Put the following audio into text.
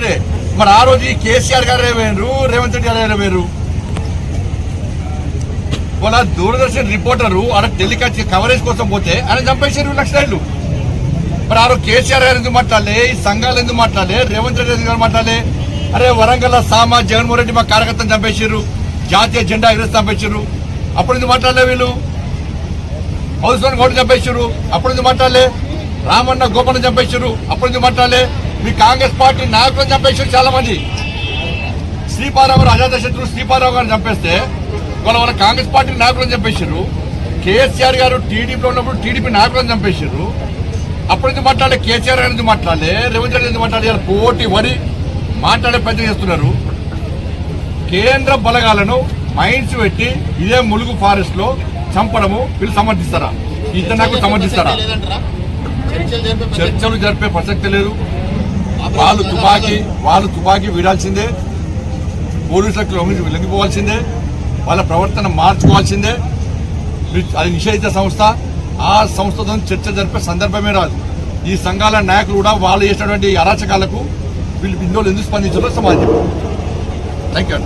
ముఖ్యమంత్రి మరి ఆ రోజు కేసీఆర్ గారు వేరు? రేవంత్ రెడ్డి గారు వేరు? వాళ్ళ దూరదర్శన్ రిపోర్టరు ఆడ టెలికాస్ట్ కవరేజ్ కోసం పోతే ఆయన చంపేశారు నక్సలైట్లు మరి ఆ రోజు కేసీఆర్ గారు ఎందుకు మాట్లాడలే? ఈ సంఘాలు ఎందుకు మాట్లాడలే? రేవంత్ రెడ్డి ఎందుకు మాట్లాడలే? అరే వరంగల్ సామా జగన్మోహన్ రెడ్డి మా కార్యకర్తను చంపేశారు. జాతీయ జెండా ఎగరేసి చంపేశారు. అప్పుడు ఎందుకు మాట్లాడలే వీళ్ళు? హౌస్వన్ గౌడ్ చంపేశారు. అప్పుడు ఎందుకు మాట్లాడలే? రామన్న గోపన్న చంపేశారు. అప్పుడు ఎందుకు మాట్లాడలే? మీ కాంగ్రెస్ పార్టీ నాయకులను చంపేశారు చాలా మంది. శ్రీపారావు గారు అజాత శత్రువు శ్రీపారావు గారిని చంపేస్తే వాళ్ళ వాళ్ళ కాంగ్రెస్ పార్టీ నాయకులను చంపేశారు కేసీఆర్ గారు టీడీపీలో ఉన్నప్పుడు టీడీపీ నాయకులను చంపేశారు అప్పుడు ఎందుకు మాట్లాడలే కేసీఆర్ గారు ఎందుకు మాట్లాడలే రేవంత్ రెడ్డి ఎందుకు మాట్లాడే పోటీ వరి మాట్లాడే ప్రయత్నం చేస్తున్నారు. కేంద్ర బలగాలను మైండ్స్ పెట్టి ఇదే ములుగు ఫారెస్ట్లో చంపడము వీళ్ళు సమర్థిస్తారా? ఇద్దరు నాకు సమర్థిస్తారా? చర్చలు జరిపే ప్రసక్తి లేదు. వాళ్ళు తుపాకీ వాళ్ళు తుపాకీ వీడాల్సిందే. పోలీసులకు లొంగి- లొంగిపోవాల్సిందే వాళ్ళ ప్రవర్తన మార్చుకోవాల్సిందే. అది నిషేధిత సంస్థ. ఆ సంస్థతో చర్చ జరిపే సందర్భమే రాదు. ఈ సంఘాల నాయకులు కూడా వాళ్ళు చేసినటువంటి అరాచకాలకు వీళ్ళు బిందువులు ఎందుకు స్పందించాలో సమాజం. Thank you